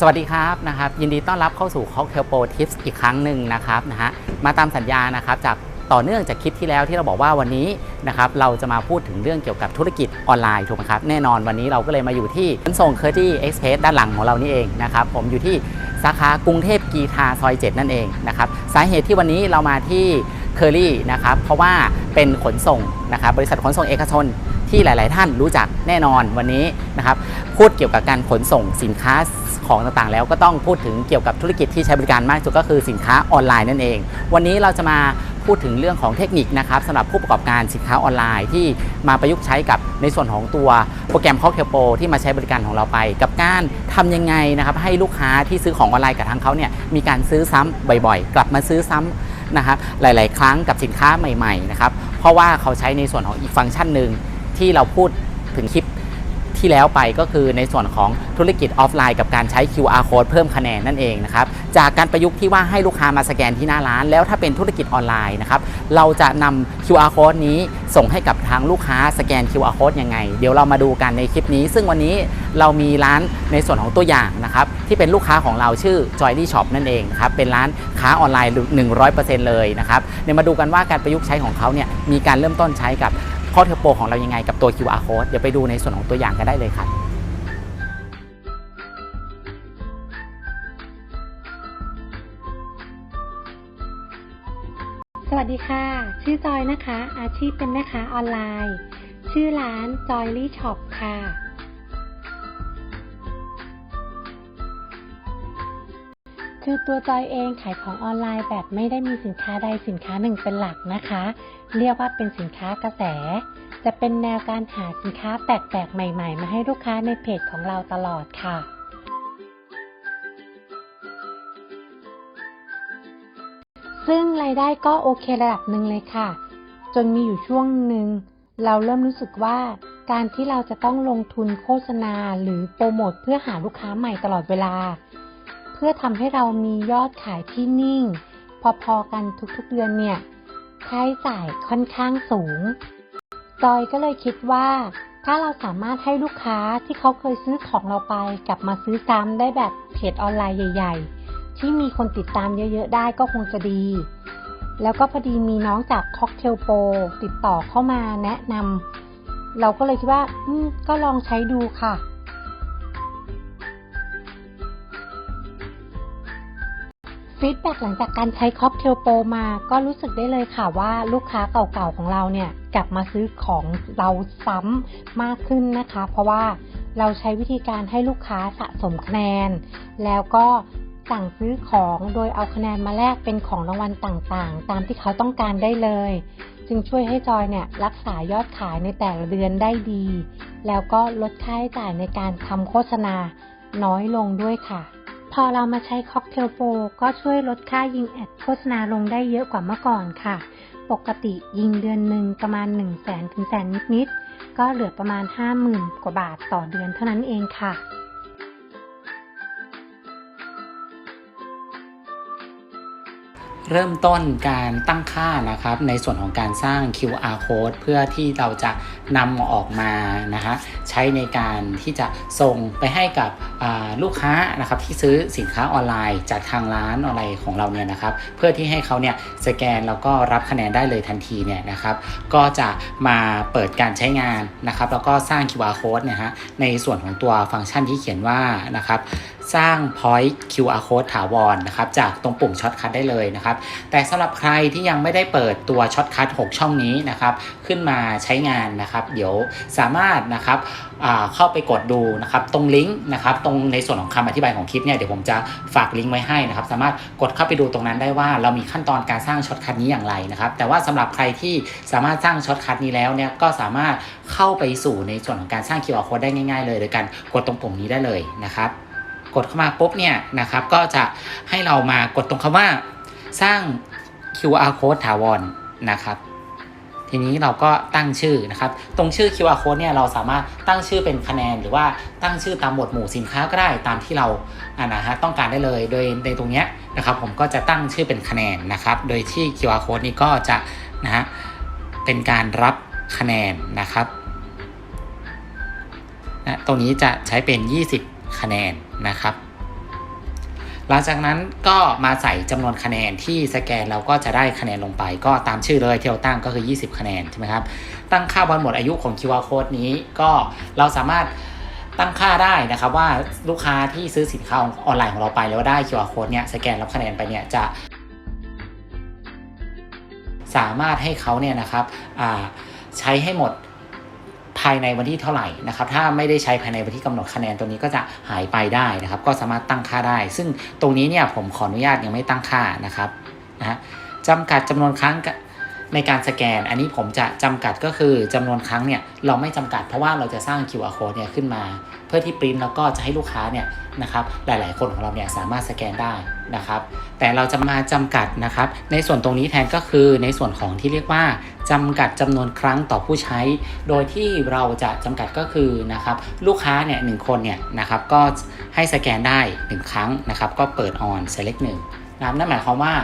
สวัสดีครับนะครับ ยินดีต้อนรับเข้าสู่ Cocktail Pro Tips อีกครั้งหนึ่งนะครับนะฮะมาตามสัญญานะครับจากต่อเนื่องจากคลิปที่แล้วที่เราบอกว่าวันนี้นะครับเราจะมาพูดถึงเรื่องเกี่ยวกับธุรกิจออนไลน์ถูกไหมครับแน่นอนวันนี้เราก็เลยมาอยู่ที่ขนส่งเคอร์ตี้เอ็กซ์เพด้านหลังของเรานี่เองนะครับผมอยู่ที่สาขากรุงเทพกีทาซอย 7 นั่นเองนะครับสาเหตุที่วันนี้เรามาที่เคอรี่นะครับเพราะว่าเป็นขนส่งนะครับบริษัทขนส่งเอกชน ที่หลาย ๆ ท่านรู้จักแน่นอนวันนี้นะครับพูดเกี่ยวกับการขนส่งสินค้าของต่าง ๆ แล้วก็ต้องพูดถึงเกี่ยวกับธุรกิจที่ใช้บริการมากที่สุดก็คือสินค้าออนไลน์นั่นเอง วันนี้เราจะมาพูดถึงเรื่องของเทคนิคนะครับสำหรับผู้ประกอบการสินค้าออนไลน์ที่มาประยุกต์ใช้กับในส่วนของตัวโปรแกรม Cocktail Pro ที่มาใช้บริการของเราไป กับการทำยังไงนะครับให้ลูกค้าที่ซื้อของออนไลน์กับทางเขาเนี่ยมีการซื้อซ้ำบ่อย ๆ กลับมาซื้อซ้ำนะครับหลาย ๆ ครั้งกับสินค้าใหม่ ๆ นะครับเพราะว่าเขาใช้ในส่วนของอีกฟังก์ชันหนึ่ง ที่เราพูดถึงคลิปที่แล้วไปก็คือในส่วนของธุรกิจออฟไลน์กับการใช้ QR code เพิ่มคะแนนนั่นเองนะครับจากการประยุกต์ที่ว่าให้ลูกค้ามาสแกนที่หน้าร้าน แล้วถ้าเป็นธุรกิจออนไลน์นะครับเราจะนำ QR code นี้ส่งให้กับทางลูกค้าสแกน QR code ยังไง เดี๋ยวเรามาดูกันในคลิปนี้ ซึ่งวันนี้เรามีร้านในส่วนของตัวอย่างนะครับที่เป็นลูกค้าของเราชื่อ Joyly Shop นั่นเองครับเป็นร้านค้าออนไลน์ 100%เลยนะครับเดี๋ยวมาดูกันว่าการประยุกต์ใช้ของเขาเนี่ยมีการเริ่มต้นใช้กับ ข้อเทอร์โปของเรายังไงกับตัว QR code เดี๋ยวไปดูในส่วนของตัวอย่างกันได้เลยครับสวัสดีค่ะ ชื่อจอยนะคะ อาชีพเป็นแม่ค้าออนไลน์ ชื่อร้าน Joyly Shop ค่ะ คือตัวจอยเองขายของออนไลน์แบบไม่ได้มีสินค้าใดสินค้าหนึ่งเป็นหลักนะคะ เรียกว่าเป็นสินค้ากระแส จะเป็นแนวการหาสินค้าแปลกๆใหม่ ๆ มาให้ลูกค้าในเพจของเราตลอดค่ะซึ่งรายได้ก็โอเคระดับหนึ่งเลยค่ะ จนมีอยู่ช่วงหนึ่งเราเริ่มรู้สึกว่าการที่เราจะต้องลงทุนโฆษณาหรือโปรโมทเพื่อหาลูกค้าใหม่ตลอดเวลา เพื่อทำให้เรามียอดขายที่นิ่ง พอๆกันทุกๆเดือนเนี่ย ค่าใช้จ่ายค่อนข้างสูง จอยก็เลยคิดว่า ถ้าเราสามารถให้ลูกค้าที่เขาเคยซื้อของเราไป กลับมาซื้อซ้ำได้แบบเพจออนไลน์ใหญ่ ๆ ที่มีคนติดตามเยอะๆ ได้ก็คงจะดี แล้วก็พอดีมีน้องจาก Cocktail Pro ติดต่อเข้ามาแนะนำเราก็เลยคิดว่า อืม ก็ลองใช้ดูค่ะ ฟีดแบ็หลังจากการใช้ Cocktail Pro มา ก็รู้สึกได้เลยค่ะว่าลูกค้าเก่าๆของเราเนี่ย กลับมาซื้อของเราซ้ำมากขึ้นนะคะ เพราะว่าเราใช้วิธีการให้ลูกค้าสะสมคะแนน แล้วก็สั่งซื้อของโดยเอาคะแนนมาแลกเป็นของรางวัลต่างๆ ตามที่เขาต้องการได้เลย จึงช่วยให้จอยเนี่ยรักษายอดขายในแต่ละเดือนได้ดี แล้วก็ลดค่าใช้จ่ายในการทำโฆษณาน้อยลงด้วยค่ะ พอเรามาใช้ Cocktail Pro ก็ช่วยลดค่ายิงแอดโฆษณาลงได้เยอะกว่าเมื่อก่อนค่ะ ปกติยิงเดือนหนึ่งประมาณ 1 0 0 0 0แสนถึงแสนนิดๆ ก็เหลือประมาณ 50,000 กว่าบาทต่อเดือนเท่านั้นเองค่ะ เริ่มต้นการตั้งค่านะครับ ในส่วนของการสร้าง QR code เพื่อที่เราจะนำออกมานะฮะใช้ในการที่จะส่งไปให้กับลูกค้านะครับที่ซื้อสินค้าออนไลน์ จากทางร้านอะไรของเราเนี่ยนะครับ เพื่อที่ให้เขาเนี่ยสแกนแล้วก็รับคะแนนได้เลยทันทีเนี่ยนะครับ ก็จะมาเปิดการใช้งานนะครับ แล้วก็สร้าง QR code เนี่ยฮะในส่วนของตัวฟังก์ชันที่เขียนว่านะครับ สร้าง point QR code ถาวรนะครับจากตรงปุ่มช็อตคัทได้เลยนะครับแต่สำหรับใครที่ยังไม่ได้เปิดตัวช็อตคัท6ช่องนี้นะครับขึ้นมาใช้งานนะครับ เดี๋ยวสามารถนะครับเข้าไปกดดูนะครับตรงลิงก์นะครับตรงในส่วนของคำอธิบายของคลิปเนี่ยเดี๋ยวผมจะฝากลิงก์ไว้ให้นะครับสามารถกดเข้าไปดูตรงนั้นได้ว่าเรามีขั้นตอนการสร้างช็อตคัทนี้อย่างไรนะครับแต่ว่าสำหรับใครที่สามารถสร้างช็อตคัทนี้แล้วเนี่ยก็สามารถเข้าไปสู่ในส่วนของการสร้าง QR code ได้ง่าย ๆ เลย โดยการกดตรงปุ่มนี้ได้เลยนะครับ กดเข้ามาปุ๊บเนี่ยนะครับ ก็จะให้เรามากดตรงคำว่าสร้าง QR code ถาวรนะครับ ทีนี้เราก็ตั้งชื่อนะครับ ตรงชื่อ QR code เนี่ยเราสามารถตั้งชื่อเป็นคะแนน หรือว่าตั้งชื่อตามหมวดหมู่สินค้าก็ได้ตามที่เราอ่านะฮะต้องการได้เลยโดยในตรงเนี้ยนะครับ ผมก็จะตั้งชื่อเป็นคะแนนนะครับ โดยที่ QR code นี้ก็จะนะฮะเป็นการรับคะแนนนะครับนะตรงนี้จะใช้เป็น 20 คะแนนนะครับ หลังจากนั้นก็มาใส่จำนวนคะแนนที่สแกนเราก็จะได้คะแนนลงไป ก็ตามชื่อเลยเที่เราตั้งก็คือ 20 คะแนนใช่ไหมครับ ตั้งค่าวันหมดอายุของ QR code นี้ก็เราสามารถตั้งค่าได้นะครับว่าลูกค้าที่ซื้อสินค้าออนไลน์ของเราไปแล้วได้ QR code เนี่ยสแกนรับคะแนนไปเนี่ยจะ สามารถให้เขาเนี่ยนะครับใช้ให้หมด ภายในวันที่เท่าไหร่นะครับถ้าไม่ได้ใช้ภายในวันที่กำหนดคะแนนตัวนี้ก็จะหายไปได้นะครับ ก็สามารถตั้งค่าได้ ซึ่งตรงนี้เนี่ยผมขออนุญาตยังไม่ตั้งค่านะครับนะจำกัดจำนวนครั้งในการสแกน อันนี้ผมจะจำกัดก็คือจำนวนครั้งเนี่ยเราไม่จำกัดเพราะว่าเราจะสร้าง QR code เนี่ยขึ้นมา เพื่อที่ปริ้นแล้วก็จะให้ลูกค้าเนี่ยนะครับหลาย ๆ คนของเราเนี่ยสามารถสแกนได้นะครับ แต่เราจะมาจำกัดนะครับ ในส่วนตรงนี้แทนก็คือในส่วนของที่เรียกว่า จำกัดจำนวนครั้งต่อผู้ใช้ โดยที่เราจะจำกัดก็คือนะครับลูกค้าเนี่ยหนึ่งคนเนี่ยนะครับก็ให้สแกนได้ 1 ครั้งนะครับก็เปิด on select 1นะครับนั่นหมายความว่า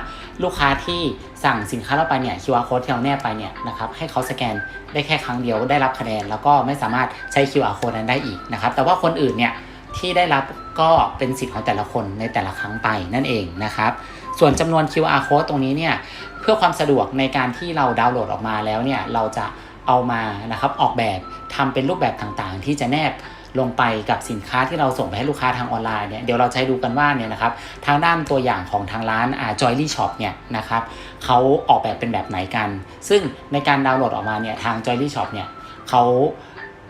ลูกค้าที่สั่งสินค้าเราไปเนี่ย QR code ที่เราแนบไปเนี่ยนะครับให้เขาสแกนได้แค่ครั้งเดียวได้รับคะแนน แล้วก็ไม่สามารถใช้ QR code นั้นได้อีกนะครับแต่ว่าคนอื่นเนี่ยที่ได้รับก็เป็นสิทธิ์ของแต่ละคนในแต่ละครั้งไปนั่นเองนะครับ ส่วนจำนวน QR code ตรงนี้เนี่ยเพื่อความสะดวกในการที่เราดาวน์โหลดออกมาแล้วเนี่ยเราจะเอามานะครับออกแบบทำเป็นรูปแบบต่างๆ ที่จะแนบลงไปกับสินค้าที่เราส่งไปให้ลูกค้าทางออนไลน์เนี่ยเดี๋ยวเราจะให้ดูกันว่าเนี่ยนะครับทางด้านตัวอย่างของทางร้านอ่า Joyly Shop เนี่ยนะครับเขาออกแบบเป็นแบบไหนกัน ซึ่งในการดาวน์โหลดออกมาเนี่ยทาง Joyly Shop เนี่ยเขา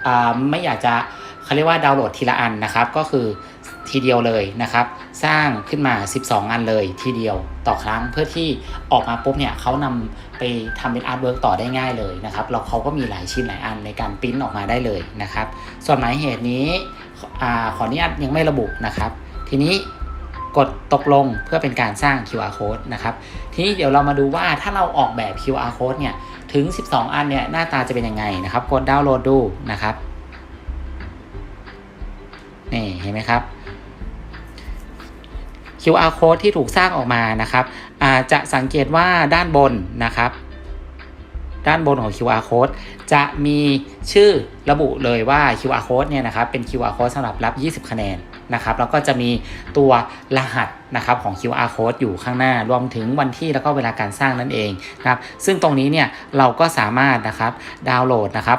อ่าไม่อยากจะเขาเรียกว่าดาวน์โหลดทีละอันนะครับ ก็คือ ทีเดียวเลยนะครับ สร้างขึ้นมา 12 อันเลยทีเดียวต่อครั้งเพื่อที่ออกมาปุ๊บเนี่ยเขานำไปทำเป็นอาร์ตเวิร์กต่อได้ง่ายเลยนะครับแล้วเขาก็มีหลายชิ้นหลายอันในการปริ้นออกมาได้เลยนะครับ ส่วนหมายเหตุนี้อขออนุญาตยังไม่ระบุนะครับ ทีนี้กดตกลงเพื่อเป็นการสร้าง QR code นะครับทีนี้เดี๋ยวเรามาดูว่าถ้าเราออกแบบ QR code เนี่ยถึง 12 อันเนี่ยหน้าตาจะเป็นยังไงนะครับ กดดาวน์โหลดดูนะครับนี่เห็นไหมครับ QR code ที่ถูกสร้างออกมานะครับจะสังเกตว่าด้านบนนะครับ ด้านบนของ QR code จะมีชื่อระบุเลยว่า QR code เนี่ยนะครับเป็น QR code สำหรับรับ 20 คะแนนนะครับแล้วก็จะมีตัวรหัสนะครับของ QR code อยู่ข้างหน้ารวมถึงวันที่แล้วก็เวลาการสร้างนั่นเองนะครับซึ่งตรงนี้เนี่ยเราก็สามารถนะครับดาวน์โหลดนะครับ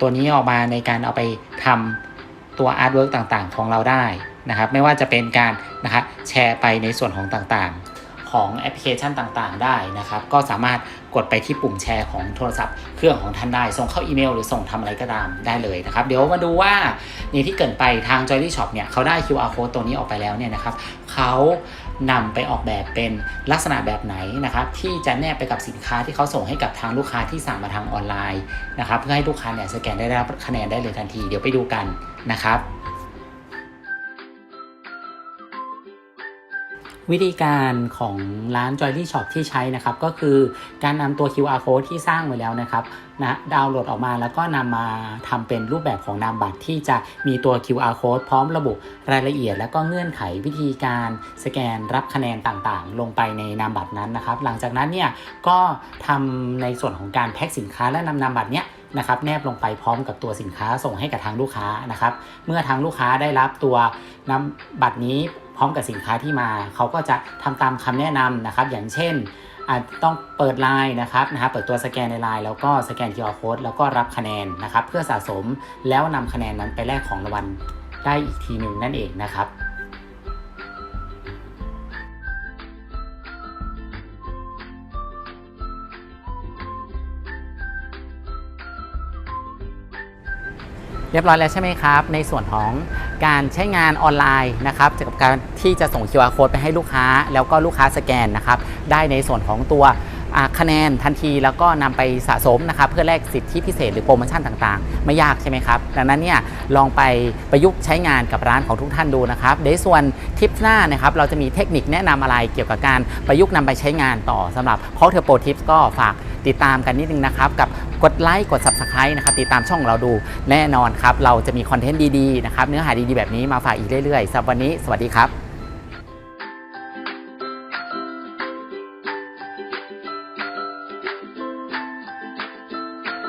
ตัวนี้ออกมาในการเอาไปทำตัวอาร์ตเวิร์กต่างๆ ของเราได้ นะครับไม่ว่าจะเป็นการนะครับแชร์ไปในส่วนของต่างๆของแอปพลิเคชันต่างๆ ได้นะครับ ก็สามารถกดไปที่ปุ่มแชร์ของโทรศัพท์เครื่องของท่านได้ ส่งเข้าอีเมล หรือส่งทำอะไรก็ตามได้เลยนะครับ เดี๋ยวมาดูว่านี่ที่เกิดไปทาง Joyly Shop เนี่ยเขาได้ QR code ตัวนี้ออกไปแล้วเนี่ยนะครับเขานำไปออกแบบเป็นลักษณะแบบไหนนะครับที่จะแนบไปกับสินค้าที่เขาส่งให้กับทางลูกค้าที่สั่งมาทางออนไลน์นะครับเพื่อให้ลูกค้าเนี่ยสแกนได้รับคะแนนได้เลยทันที เดี๋ยวไปดูกันนะครับ วิธีการของร้าน Joyly Shop ที่ใช้นะครับก็คือการนำตัว QR code ที่สร้างไว้แล้วนะครับนะดาวน์โหลดออกมาแล้วก็นำมาทำเป็นรูปแบบของนามบัตรที่จะมีตัว QR code พร้อมระบุรายละเอียด และก็เงื่อนไขวิธีการสแกนรับคะแนนต่างๆ ลงไปในนามบัตรนั้นนะครับ หลังจากนั้นเนี่ยก็ทำในส่วนของการแพ็คสินค้าและนำนามบัตรเนี้ยนะครับแนบลงไปพร้อมกับตัวสินค้าส่งให้กับทางลูกค้านะครับ เมื่อทางลูกค้าได้รับตัวนำบัตรนี้ พร้อมกับสินค้าที่มาเขาก็จะทำตามคำแนะนำนะครับ อย่างเช่นอาจต้องเปิดไลน์นะครับนะฮะเปิดตัวสแกนในไลน์แล้วก็สแกน QR code แล้วก็รับคะแนนนะครับ เพื่อสะสมแล้วนำคะแนนนั้นไปแลกของรางวัลได้อีกทีหนึ่งนั่นเองนะครับ เรียบร้อยแล้วใช่ไหมครับ ในส่วนของการใช้งานออนไลน์นะครับกับการที่จะส่ง QR code ไปให้ลูกค้า แล้วก็ลูกค้าสแกนนะครับได้ในส่วนของตัวคะแนนทันทีแล้วก็นำไปสะสมนะครับเพื่อแลกสิทธิพิเศษหรือโปรโมชั่นต่างๆ ไม่ยากใช่ไหมครับ ดังนั้นเนี่ยลองไปประยุกต์ใช้งานกับร้านของทุกท่านดูนะครับในส่วนทิปหน้านะครับเราจะมีเทคนิคแนะนำอะไรเกี่ยวกับการประยุกต์นำไปใช้งานต่อสำหรับ c o c k t a i l Pro Tips ก็ฝากติดตามกันนิดนึงนะครับกับ กดไลค์กด Subscribe นะครับติดตามช่องเราดูแน่นอนครับ เราจะมีคอนเทนต์ดีๆนะครับเนื้อหาดีๆแบบนี้มาฝากอีกเรื่อยๆสำหรับวันนี้สวัสดีครับ